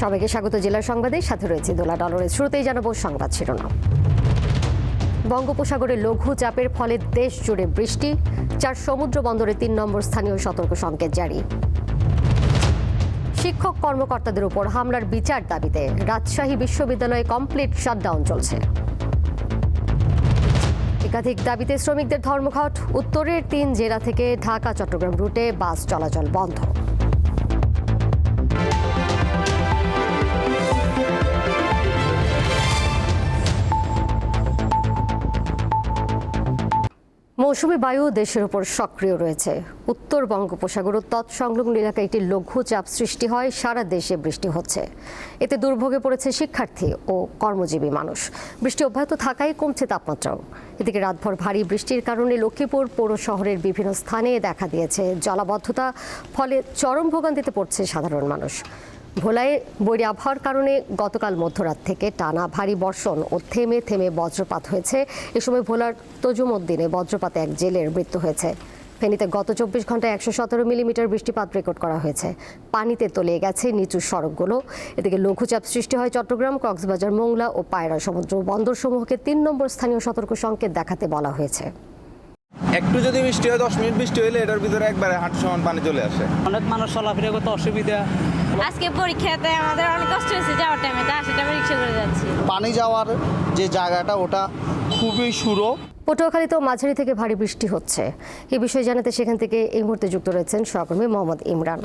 সবাইকে স্বাগত জেলার সংবাদে। সাথে রয়েছে দোলা ডলরের শুরুতেই জানাব সংবাদ শিরোনাম। বঙ্গোপসাগরে লঘু চাপের ফলে দেশ জুড়ে বৃষ্টি, চার সমুদ্র বন্দরে তিন নম্বর স্থানীয় সতর্ক সংকেত জারি। শিক্ষক কর্মকর্তাদের উপর হামলার বিচার দাবিতে রাজশাহী বিশ্ববিদ্যালয়ে কমপ্লিট শাটডাউন চলছে। একাধিক দাবিতে শ্রমিকদের ধর্মঘট, উত্তরের তিন জেলা থেকে ঢাকা, চট্টগ্রাম রুটে বাস চলাচল বন্ধ। মৌসুমি বায়ু দেশের উপর সক্রিয় রয়েছে। উত্তর বঙ্গোপসাগর ও তৎসংলগ্ন এলাকায় একটি লঘু চাপ সৃষ্টি হয়, সারা দেশে বৃষ্টি হচ্ছে। এতে দুর্ভোগে পড়েছে শিক্ষার্থী ও কর্মজীবী মানুষ। বৃষ্টি অব্যাহত থাকায় কমছে তাপমাত্রাও। এদিকে রাতভর ভারী বৃষ্টির কারণে লক্ষ্মীপুর পৌর শহরের বিভিন্ন স্থানে দেখা দিয়েছে জলাবদ্ধতা, ফলে চরম ভোগান্তিতে পড়ছে সাধারণ মানুষ। ভোলায় বৈরী আবহাওয়ার কারণে গতকাল মধ্যরাত থেকে টানা ভারী বর্ষণ ও থেমে থেমে বজ্রপাত হয়েছে। এ সময় ভোলার তজুমদ্দিনে বজ্রপাতে এক জেলের মৃত্যু হয়েছে। ফেনীতে গত চব্বিশ ঘন্টায় একশো সতেরো মিলিমিটার বৃষ্টিপাত রেকর্ড করা হয়েছে। পানিতে তলিয়ে গেছে নিচু সড়কগুলো। এদিকে লঘুচাপ সৃষ্টি হয় চট্টগ্রাম, কক্সবাজার, মোংলা ও পায়রা সমুদ্র বন্দরসমূহকে তিন নম্বর স্থানীয় সতর্ক সংকেত দেখাতে বলা হয়েছে। একটু যদি বৃষ্টি হয় দশ মিনিট বৃষ্টি হলে এটার ভিতরে একবারে হাঁটু সমান পানি চলে আসে। অনেক মানুষ চলাফেরা করতে অসুবিধা। আজকে পরীক্ষাতে আমাদের অনেক কষ্ট হয়েছে যাওয়ার টাইমে তা সেটা আমি রিক্সা করে যাচ্ছি। পানি যাওয়ার যে জায়গাটা ওটা খুবই সুরো। পটুয়াখালীতেও মাঝারি থেকে ভারী বৃষ্টি হচ্ছে। এ বিষয়ে জানাতে সেখান থেকে এই মুহূর্তে যুক্ত রয়েছেন সহকর্মী মোহাম্মদ ইমরান।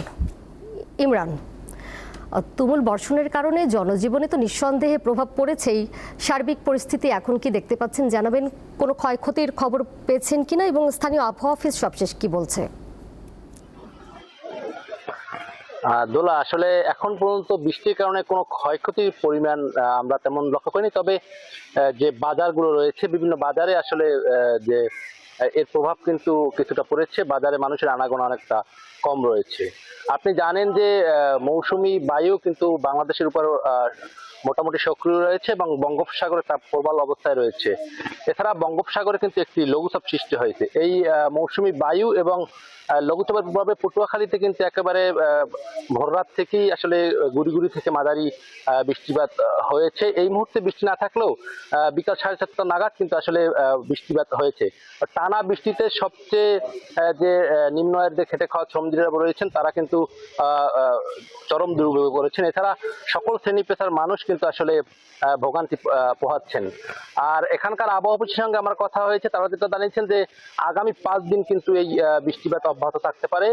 ইমরান তুমুল বর্ষণের কারণে জনজীবনে তো নিঃসন্দেহে প্রভাব পড়েছেই। সার্বিক পরিস্থিতি এখন কি দেখতে পাচ্ছেন, জানাবেন? কোনো ক্ষয়ক্ষতির খবর পেয়েছেন কিনা এবং স্থানীয় আবহাওয়া অফিস সবশেষ কি বলছে? দোলা, আসলে এখন পর্যন্ত বৃষ্টির কারণে কোনো ক্ষয়ক্ষতির পরিমাণ আমরা তেমন লক্ষ্য করিনি। তবে যে বাজারগুলো রয়েছে, বিভিন্ন বাজারে আসলে যে এর প্রভাব কিন্তু কিছুটা পড়েছে। বাজারে মানুষের আনাগোনা অনেকটা কম রয়েছে। আপনি জানেন যে মৌসুমি বায়ু কিন্তু বাংলাদেশের উপর মোটামুটি সক্রিয় রয়েছে এবং বঙ্গোপসাগরে তাপ প্রবল অবস্থায় রয়েছে। এছাড়া বঙ্গোপসাগরে কিন্তু একটি লঘুচাপ সৃষ্টি হয়েছে। এই মৌসুমি বায়ু এবং লঘুচাপের প্রভাবে পটুয়াখালীতে কিন্তু একেবারে ভোররাত থেকেই আসলে গুড়ি গুড়ি থেকে মাঝারি বৃষ্টিপাত হয়েছে। এই মুহূর্তে বৃষ্টি না থাকলেও বিকাল সাড়ে চারটা নাগাদ কিন্তু আসলে বৃষ্টিপাত হয়েছে। টানা বৃষ্টিতে সবচেয়ে যে নিম্ন আয়ের যে খেটে খাওয়া শ্রমজীবীরা রয়েছেন, তারা কিন্তু চরম দুর্ভোগে করেছেন এছাড়া সকল শ্রেণি পেশার মানুষ কিন্তু আসলে ভোগান্তি পোহাচ্ছেন। আর এখানকার আবহাওয়া সঙ্গে আমার কথা হয়েছে, তারা যেটা জানিয়েছেন যে আগামী পাঁচ দিন কিন্তু এই বৃষ্টিপাত অব্যাহত থাকতে পারে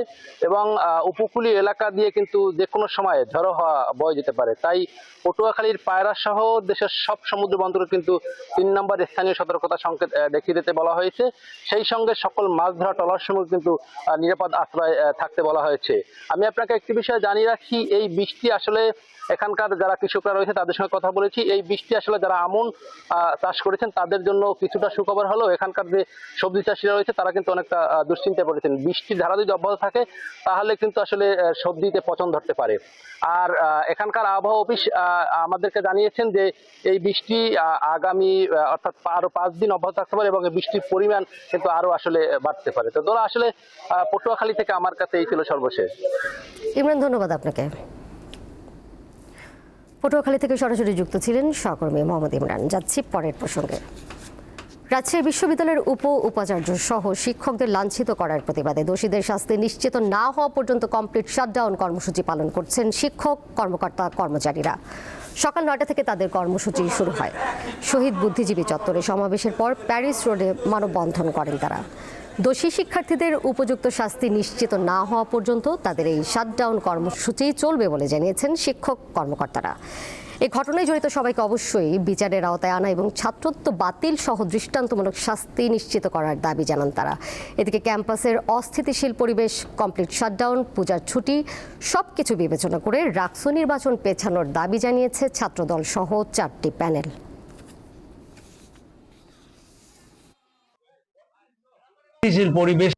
এবং উপকূলীয় এলাকা দিয়ে কিন্তু যে কোনো সময় ঝড়ো হওয়া বয়ে যেতে পারে। তাই পটুয়াখালীর পায়রা সহ দেশের সব সমুদ্র বন্দরে কিন্তু তিন নম্বর স্থানীয় সতর্কতা সংকেত দেখিয়ে দিতে বলা হয়েছে। সেই সঙ্গে সকল মাছ ধরা টলার সময় কিন্তু নিরাপদ আশ্রয় থাকতে বলা হয়েছে। আমি আপনাকে একটি বিষয় জানিয়ে রাখি, এই বৃষ্টি আসলে এখানকার যারা কৃষকরা রয়েছে, তাদের সঙ্গে কথা বলেছি। এই বৃষ্টি আসলে যারা আমন চাষ করেছেন, তাদের জন্য কিছুটা সুখবর হলেও এখানকার যে সবজি চাষিরা রয়েছে, তারা কিন্তু অনেকটা দুশ্চিন্তায় পড়েছেন। বৃষ্টির ধারা যদি অব্যাহত থাকে, তাহলে কিন্তু আসলে সবজিতে পচন ধরতে পারে। আর এখানকার আবহাওয়া অফিস আমাদেরকে জানিয়েছেন যে এই বৃষ্টি আগামী অর্থাৎ আরও পাঁচ দিন অব্যাহত থাকতে পারে এবং বৃষ্টির পরিমাণ কিন্তু আরও আসলে বাড়তে পারে। তো দোলা, আসলে পটুয়াখালী থেকে আমার কাছে এই ছিল সর্বশেষ। ইমরান, ধন্যবাদ আপনাকে। পটুয়াখালী থেকে সরাসরি যুক্ত ছিলেন সহকর্মী মোহাম্মদ ইমরান। যাচ্ছি পরের প্রসঙ্গে। রাজশাহী বিশ্ববিদ্যালয়ের উপ উপাচার্য সহ শিক্ষকদের লাঞ্ছিত করার প্রতিবাদে দোষীদের শাস্তি নিশ্চিত না হওয়া পর্যন্ত কমপ্লিট শাটডাউন কর্মসূচি পালন করছেন শিক্ষক, কর্মকর্তা, কর্মচারীরা। সকাল নয়টা থেকে তাদের কর্মসূচি শুরু হয়। শহীদ বুদ্ধিজীবী চত্বরে সমাবেশের পর প্যারিস রোডে মানববন্ধন করেন তারা। দোষী শিক্ষার্থীদের উপযুক্ত শাস্তি নিশ্চিত না হওয়া পর্যন্ত তাদের এই শাটডাউন কর্মসূচি চলবে বলে জানিয়েছেন শিক্ষক কর্মকর্তারা। এই ঘটনায় জড়িত সবাইকে অবশ্যই বিচারের আওতায় আনা এবং ছাত্রত্ব বাতিল সহ দৃষ্টান্তমূলক শাস্তি নিশ্চিত করার দাবি জানান তারা। এদিকে ক্যাম্পাসের অস্থিতিশীল পরিবেশ, কমপ্লিট শাটডাউন পূজার ছুটি সব কিছু বিবেচনা করে রাক্স নির্বাচন পেছানোর দাবি জানিয়েছে ছাত্রদল সহ চারটি প্যানেল। স্থিতিশীল পরিবেশ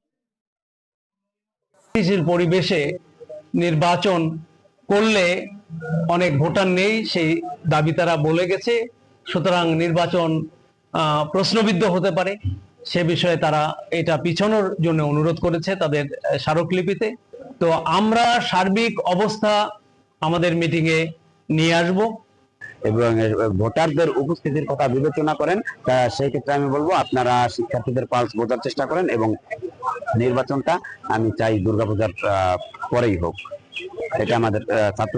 স্থিতিশীল পরিবেশে নির্বাচন করলে অনেক ভোটার নেই, সেই দাবি তারা বলে গেছে। সুতরাং নির্বাচন প্রশ্নবিদ্ধ হতে পারে। সে বিষয়ে তারা এটা পিছনোর জন্য অনুরোধ করেছে তাদের স্মারকলিপিতে। তো আমরা সার্বিক অবস্থা আমাদের মিটিংয়ে নিয়ে আসব। এবং ভোটারদের উপস্থিতির কথা বিবেচনা করেন সেই ক্ষেত্রে আমি বলব, আপনারা শিক্ষার্থীদের পালস বোঝার চেষ্টা করেন এবং নির্বাচনটা আমি চাই দুর্গাপূজার পরেই হোক। এটা আমাদের ছাত্র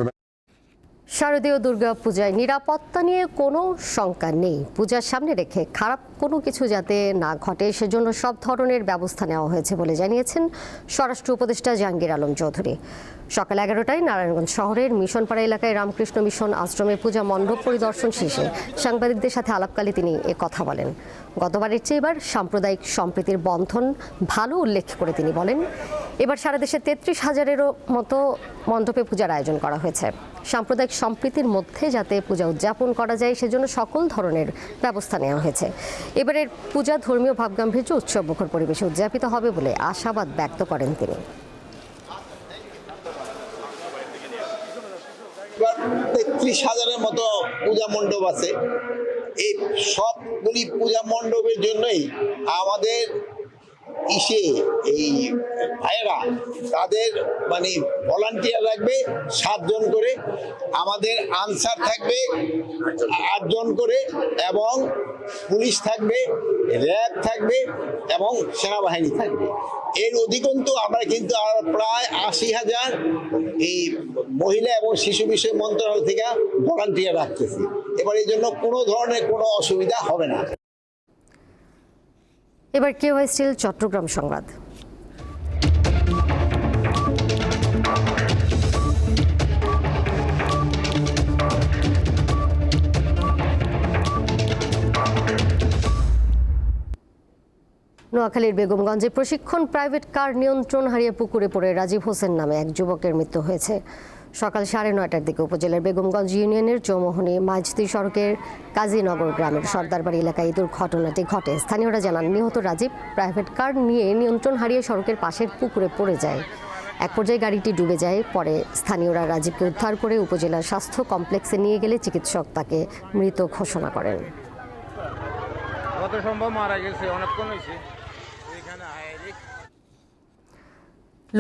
শারদীয় দুর্গা পূজায় নিরাপত্তা নিয়ে কোনো শঙ্কা নেই। পূজার সামনে রেখে খারাপ কোনো কিছু যাতে না ঘটে, সেজন্য সব ধরনের ব্যবস্থা নেওয়া হয়েছে বলে জানিয়েছেন স্বরাষ্ট্র উপদেষ্টা জাহাঙ্গীর আলম চৌধুরী। সকাল এগারোটায় নারায়ণগঞ্জ শহরের মিশনপাড়া এলাকায় রামকৃষ্ণ মিশন আশ্রমে পূজা মণ্ডপ পরিদর্শন শেষে সাংবাদিকদের সাথে আলাপকালে তিনি এ কথা বলেন। গতবারের চেয়ে এবার সাম্প্রদায়িক সম্প্রীতির বন্ধন ভালো উল্লেখ করে তিনি বলেন, এবার সারা দেশে তেত্রিশ হাজারেরও মতো মণ্ডপে পূজার আয়োজন করা হয়েছে। সাম্প্রদায়িক সম্প্রীতির মধ্যে যাতে পূজা উদযাপন করা যায় সেজন্য সকল ধরনের ব্যবস্থা নেওয়া হয়েছে। এবারের পূজা ধর্মীয় ভাবগাম্ভীর্য উৎসব মুখর পরিবেশে উদযাপিত হবে বলে আশাবাদ ব্যক্ত করেন তিনি। তেত্রিশ হাজারের মতো পূজা মণ্ডপ আছে। এই সবগুলি পূজা মণ্ডপের জন্যই আমাদের ইসে এই ভাইয়েরা, তাদের মানে ভলান্টিয়ার রাখবে, সাতজন করে। আমাদের আনসার থাকবে, আটজন করে এবং পুলিশ থাকবে, র্যাব থাকবে এবং সেনাবাহিনী থাকবে। এর অধিকন্তু আমরা কিন্তু আর প্রায় আশি হাজার এই মহিলা এবং শিশু বিষয় মন্ত্রণালয় থেকে ভলান্টিয়ার রাখতেছি। এবার এই জন্য কোনো ধরনের কোনো অসুবিধা হবে না। এবার কেউ স্টিল, চট্টগ্রাম সংবাদ। নোয়াখালীর বেগমগঞ্জে প্রশিক্ষণ প্রাইভেট কার নিয়ন্ত্রণ হারিয়ে পুকুরে পড়ে রাজীব হোসেন নামে এক যুবকের মৃত্যু হয়েছে। সকাল সাড়ে নয়টার দিকে উপজেলার বেগমগঞ্জ ইউনিয়নের চৌমোহনী মাঝদি সড়কের কাজীনগর গ্রামের সর্দারবাড়ি এলাকায় এই দুর্ঘটনাটি ঘটে। স্থানীয়রা জানান, নিহত রাজীব প্রাইভেট কার নিয়ে নিয়ন্ত্রণ হারিয়ে সড়কের পাশের পুকুরে পড়ে যায়। এক পর্যায়ে গাড়িটি ডুবে যায়, পরে স্থানীয়রা রাজীবকে উদ্ধার করে উপজেলার স্বাস্থ্য কমপ্লেক্সে নিয়ে গেলে চিকিৎসক তাকে মৃত ঘোষণা করেন। মারা গেছে? অনেকক্ষণ হয়েছে এখানে আয়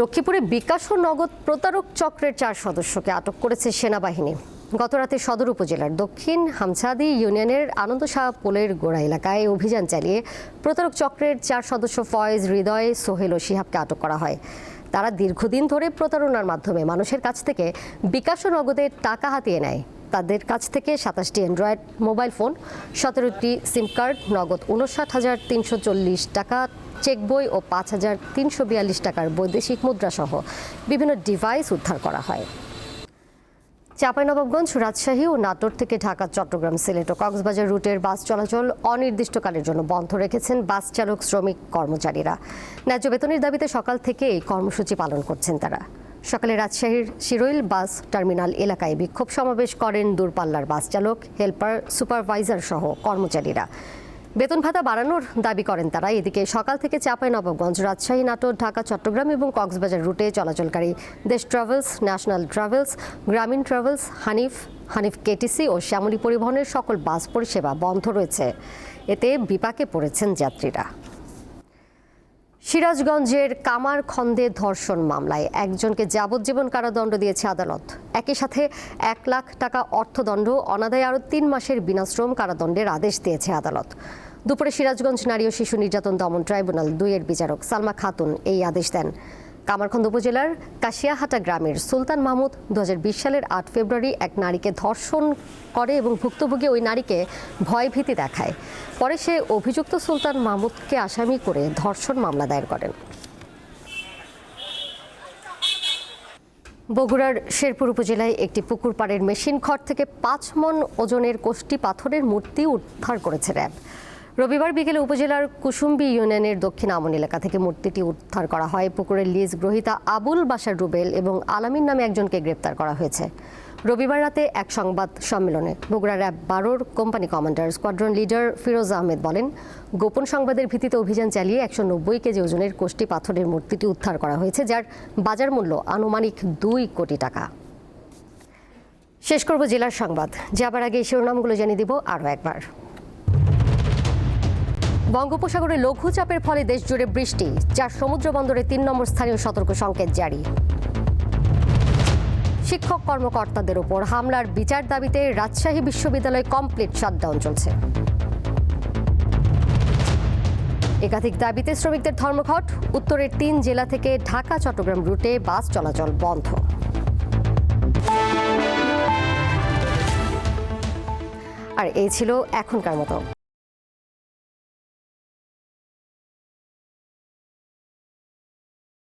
লক্ষ্মীপুরে বিকাশ ও নগদ প্রতারক চক্রের চার সদস্যকে আটক করেছে সেনাবাহিনী। গতরাতে সদর উপজেলার দক্ষিণ হামছাদি ইউনিয়নের আনন্দ শাহ পোলের গোড়া এলাকায় অভিযান চালিয়ে প্রতারক চক্রের চার সদস্য ফয়েজ হৃদয় সোহেল ও শিহাবকে আটক করা হয়। তারা দীর্ঘদিন ধরে প্রতারণার মাধ্যমে মানুষের কাছ থেকে বিকাশ ও নগদের টাকা হাতিয়ে নেয়। তাদের কাছ থেকে সাতাশটি অ্যান্ড্রয়েড মোবাইল ফোন, সতেরোটি সিম কার্ড, নগদ উনষাট হাজার তিনশো চল্লিশ টাকা চেক বই ও পাঁচ হাজার তিনশো বিয়াল্লিশ টাকার বৈদেশিক মুদ্রাসহ বিভিন্ন ডিভাইস উদ্ধার করা হয়। চাঁপাইনবাবগঞ্জ রাজশাহী ও নাটোর থেকে ঢাকা, চট্টগ্রাম, সিলেট ও কক্সবাজার রুটের বাস চলাচল অনির্দিষ্টকালের জন্য বন্ধ রেখেছেন বাস চালক, শ্রমিক, কর্মচারীরা। ন্যায্য বেতনের দাবিতে সকাল থেকে এই কর্মসূচি পালন করছেন তারা। সকালে রাজশাহীর শিরোইল বাস টার্মিনাল এলাকায় বিক্ষোভ সমাবেশ করেন দূরপাল্লার বাস চালক, হেল্পার, সুপারভাইজার সহ কর্মচারীরা। বেতন ভাতা বাড়ানোর দাবি করেন তারা। এদিকে সকাল থেকে চাপাই নবগঞ্জ রাজশাহী, নাটোর, ঢাকা, চট্টগ্রাম এবং কক্সবাজার রুটে চলাচলকারী Desh travels, national travels, Grameen travels, Hanif Hanif KTC ও শ্যামলী পরিবহনের সকল বাস পরিষেবা বন্ধ রয়েছে। এতে বিপাকে পড়েছেন যাত্রীরা। সিরাজগঞ্জের কামার কামারখন্দে ধর্ষণ মামলায় একজনকে যাবজ্জীবন কারাদণ্ড দিয়েছে আদালত। একই সাথে এক লাখ টাকা অর্থদণ্ড, অনাদায় আরও তিন মাসের বিনাশ্রম কারাদণ্ডের আদেশ দিয়েছে আদালত। দুপুরে সিরাজগঞ্জ নারী ও শিশু নির্যাতন দমন ট্রাইব্যুনাল দুইয়ের বিচারক সালমা খাতুন এই আদেশ দেন। কামারখন্দ উপজেলার কাশিয়াহাটা গ্রামের সুলতান মাহমুদ দু হাজার বিশ সালের আট ফেব্রুয়ারি এক নারীকে ধর্ষণ করে এবং ভুক্তভোগী ওই নারীকে ভয়ভীতি দেখায়। পরে সে অভিযুক্ত সুলতান মাহমুদকে আসামি করে ধর্ষণ মামলা দায়ের করেন। বগুড়ার শেরপুর উপজেলায় একটি পুকুর পাড়ের মেশিন ঘর থেকে পাঁচ মন ওজনের কোষ্টি পাথরের মূর্তি উদ্ধার করেছে র্যাব। রবিবার বিকেলে উপজেলার কুসুম্বি ইউনিয়নের দক্ষিণ আমন এলাকা থেকে মূর্তিটি উদ্ধার করা হয়। পুকুরের লিজ গ্রহীতা আবুল বাসার রুবেল এবং আলামিন নামে একজনকে গ্রেপ্তার করা হয়েছে। রবিবার রাতে এক সংবাদ সম্মেলনে বগুড়া র্যাব বারোর company commander squadron leader Firoz Ahmed বলেন, গোপন সংবাদের ভিত্তিতে অভিযান চালিয়ে একশো নব্বই কেজি ওজনের কোষ্টি পাথরের মূর্তিটি উদ্ধার করা হয়েছে, যার বাজার মূল্য আনুমানিক দুই কোটি টাকা। শেষ করব জেলার সংবাদ। যাবার আগে শিরোনামগুলো জানিয়ে দিব আরও একবার। বঙ্গোপসাগরে লঘুচাপের ফলে দেশজুড়ে বৃষ্টি যার সমুদ্র বন্দরে তিন নম্বর স্থানীয় সতর্ক সংকেত জারি। শিক্ষক কর্মকর্তাদের উপর হামলার বিচার দাবিতে রাজশাহী বিশ্ববিদ্যালয় কমপ্লিট শাটডাউন চলছে। একাধিক দাবিতে শ্রমিকদের ধর্মঘট, উত্তরের তিন জেলা থেকে ঢাকা, চট্টগ্রাম রুটে বাস চলাচল বন্ধ। আর এই ছিল এখনকার মতো।